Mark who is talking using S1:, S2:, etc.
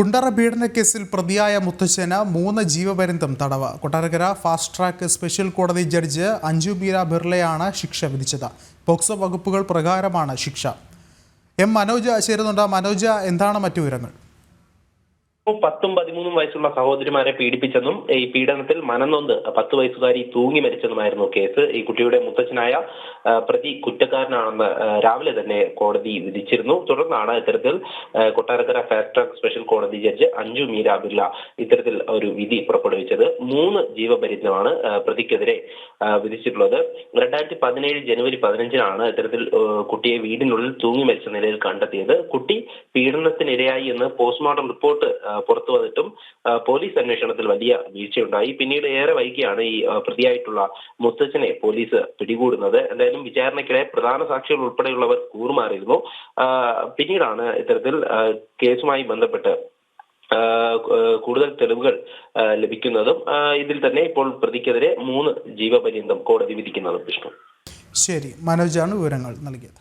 S1: കുണ്ടറ പീഡന കേസിൽ പ്രതിയായ മുത്തച്ഛന് മൂന്ന് ജീവപര്യന്തം തടവ്. കൊട്ടാരക്കര ഫാസ്റ്റ് ട്രാക്ക് സ്പെഷ്യൽ കോടതി ജഡ്ജ് അഞ്ജു ബീര ബിർളയാണ് ശിക്ഷ വിധിച്ചത്. പോക്സോ വകുപ്പുകൾ പ്രകാരമാണ് ശിക്ഷ. എം മനോജ് ചേരുന്നുണ്ട്. മനോജ എന്താണ് മറ്റു വിവരങ്ങൾ?
S2: പത്തും പതിമൂന്നും വയസ്സുള്ള സഹോദരിമാരെ പീഡിപ്പിച്ചെന്നും ഈ പീഡനത്തിൽ മനംനൊന്ത് പത്ത് വയസ്സുകാരി തൂങ്ങി മരിച്ചെന്നുമായിരുന്നു കേസ്. ഈ കുട്ടിയുടെ മുത്തച്ഛനായ പ്രതി കുറ്റക്കാരനാണെന്ന് രാവിലെ തന്നെ കോടതി വിധിച്ചിരുന്നു. തുടർന്നാണ് ഇത്തരത്തിൽ കൊട്ടാരക്കര ഫാസ്റ്റ് ട്രാക്ക് സ്പെഷ്യൽ കോടതി ജഡ്ജ് അഞ്ജു മീര ബിർല ഇത്തരത്തിൽ ഒരു വിധി പുറപ്പെടുവിച്ചത്. മൂന്ന് ജീവപര്യന്തമാണ് പ്രതിക്കെതിരെ വിധിച്ചിട്ടുള്ളത്. രണ്ടായിരത്തി പതിനേഴ് ജനുവരി പതിനഞ്ചിനാണ് ഇത്തരത്തിൽ കുട്ടിയെ വീടിനുള്ളിൽ തൂങ്ങി മരിച്ച നിലയിൽ കണ്ടെത്തിയത്. കുട്ടി പീഡനത്തിനിരയായി എന്ന് പോസ്റ്റ്മോർട്ടം റിപ്പോർട്ട് പുറത്തു വന്നിട്ടും പോലീസ് അന്വേഷണത്തിൽ വലിയ വീഴ്ചയുണ്ടായി. പിന്നീട് ഏറെ വൈകിയാണ് ഈ പ്രതിയായിട്ടുള്ള മുത്തച്ഛനെ പോലീസ് പിടികൂടുന്നത്. എന്തായാലും വിചാരണയ്ക്കിടെ പ്രധാന സാക്ഷികൾ ഉൾപ്പെടെയുള്ളവർ കൂറുമാറിയിരുന്നു. പിന്നീടാണ് ഇത്തരത്തിൽ കേസുമായി ബന്ധപ്പെട്ട് കൂടുതൽ തെളിവുകൾ ലഭിക്കുന്നതും ഇതിൽ തന്നെ ഇപ്പോൾ പ്രതിക്കെതിരെ മൂന്ന് ജീവപര്യന്തം കോടതി വിധിക്കുന്നതും വിഷ്ണു.
S1: ശരി. മനോജാണ് വിവരങ്ങൾ നൽകിയത്.